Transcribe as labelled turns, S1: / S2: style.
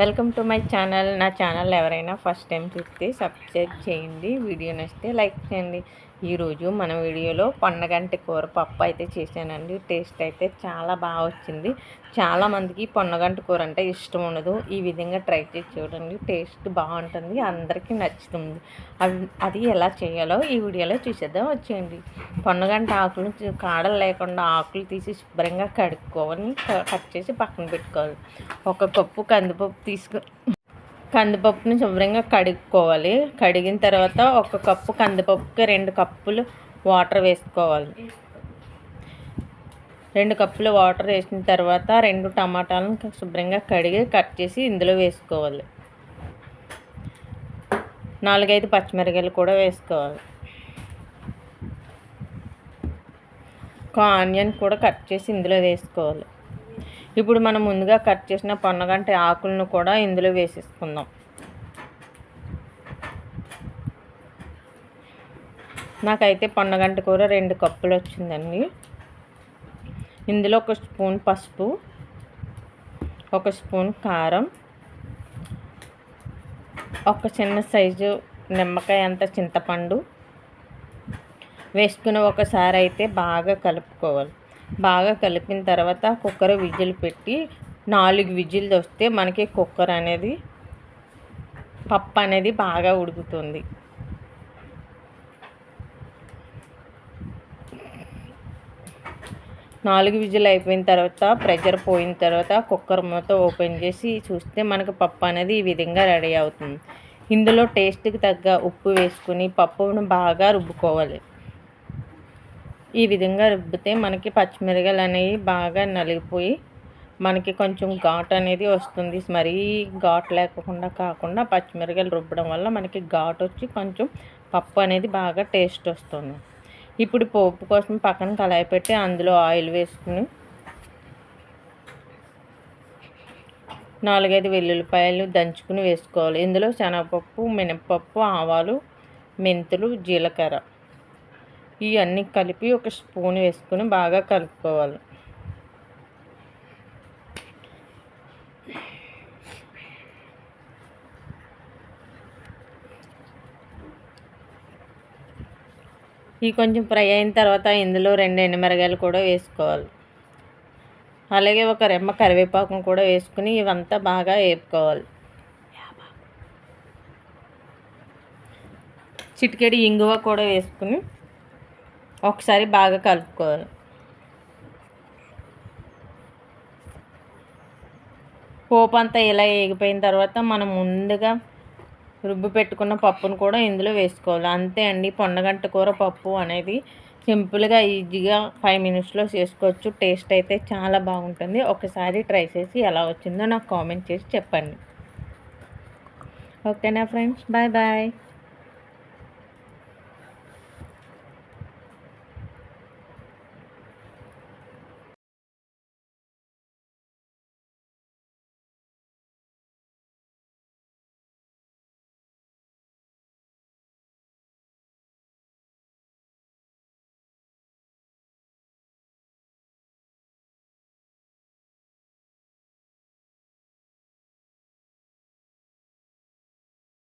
S1: Welcome to my channel. నా channel ఎవరైనా first time చూస్తే సబ్స్క్రైబ్ చేయండి. వీడియో నచ్చితే లైక్ చేయండి. ఈరోజు మన వీడియోలో పొన్నగంటి కూర పప్పు అయితే చేశానండి. టేస్ట్ అయితే చాలా బాగా వచ్చింది. చాలామందికి పొన్నగంటి కూర అంటే ఇష్టం ఉండదు. ఈ విధంగా ట్రై చేసి చూడండి. టేస్ట్ బాగుంటుంది. అందరికీ నచ్చుతుంది. అది అది ఎలా చేయాలో ఈ వీడియోలో చూసేద్దాం. వచ్చేయండి. పొన్నగంటి ఆకులు కాడలు లేకుండా ఆకులు తీసి శుభ్రంగా కడుక్కోవాలి కట్ చేసి పక్కన పెట్టుకోవాలి. ఒక కప్పు కందిపప్పు తీసుకు కందిపప్పుని శుభ్రంగా కడుక్కోవాలి. కడిగిన తర్వాత ఒక కప్పు కందిపప్పుకి రెండు కప్పులు వాటర్ వేసుకోవాలి. రెండు కప్పులు వాటర్ వేసిన తర్వాత రెండు టమాటాలను శుభ్రంగా కడిగి కట్ చేసి ఇందులో వేసుకోవాలి. నాలుగైదు పచ్చిమిరకాయలు కూడా వేసుకోవాలి. ఒక ఆనియన్ కూడా కట్ చేసి ఇందులో వేసుకోవాలి. ఇప్పుడు మనం ముందుగా కట్ చేసిన పొన్నగంటి ఆకులను కూడా ఇందులో వేసేసుకుందాం. నాకైతే పొన్నగంటి కూర రెండు కప్పులు వచ్చిందండి. ఇందులో ఒక స్పూన్ పసుపు ఒక స్పూన్ కారం ఒక చిన్న సైజు నిమ్మకాయ అంత చింతపండు వేసుకుని ఒకసారి అయితే బాగా కలుపుకోవాలి. బాగా కలిపిన తర్వాత కుక్కర్ విజిల్ పెట్టి నాలుగు విజిల్ వస్తే మనకి కుక్కర్ అనేది పప్పు అనేది బాగా ఉడుకుతుంది. నాలుగు విజిల్ అయిపోయిన తర్వాత ప్రెషర్ పోయిన తర్వాత కుక్కర్ మూత ఓపెన్ చేసి చూస్తే మనకు పప్పు అనేది ఈ విధంగా రెడీ అవుతుంది. ఇందులో టేస్ట్కి తగ్గ ఉప్పు వేసుకుని పప్పును బాగా రుబ్బుకోవాలి. ఈ విధంగా రుబ్బితే మనకి పచ్చిమిరగాయలు అనేవి బాగా నలిగిపోయి మనకి కొంచెం ఘాట్ అనేది వస్తుంది. మరీ ఘాట్ లేకుండా కాకుండా పచ్చిమిరగాయలు రుబ్బడం వల్ల మనకి ఘాట్ వచ్చి కొంచెం పప్పు అనేది బాగా టేస్ట్ వస్తుంది. ఇప్పుడు పోపు కోసం పక్కన కళాయి పెట్టి అందులో ఆయిల్ వేసుకుని నాలుగైదు వెల్లుల్లిపాయలు దంచుకుని వేసుకోవాలి. ఇందులో శనగపప్పు మినపప్పు ఆవాలు మెంతులు జీలకర్ర ఇవన్నీ కలిపి ఒక స్పూన్ వేసుకొని బాగా కలుపుకోవాలి. ఇవి కొంచెం ఫ్రై అయిన తర్వాత ఇందులో రెండు ఎండుమిరగాయలు కూడా వేసుకోవాలి. అలాగే ఒక రెమ్మ కరివేపాకును కూడా వేసుకుని ఇవంతా బాగా వేపుకోవాలి. చిటికెడి ఇంగువ కూడా వేసుకుని ఒకసారి బాగా కలుపుకోవాలి. పోపు అంతా ఇలా వేగిపోయిన తర్వాత మనం ముందుగా రుబ్బు పెట్టుకున్న పప్పును కూడా ఇందులో వేసుకోవాలి. అంతే అండి పొండగంట కూర పప్పు అనేది సింపుల్గా ఈజీగా ఫైవ్ మినిట్స్లో చేసుకోవచ్చు. టేస్ట్ అయితే చాలా బాగుంటుంది. ఒకసారి ట్రై చేసి ఎలా వచ్చిందో నాకు కామెంట్ చేసి చెప్పండి. ఓకేనా ఫ్రెండ్స్? Bye bye.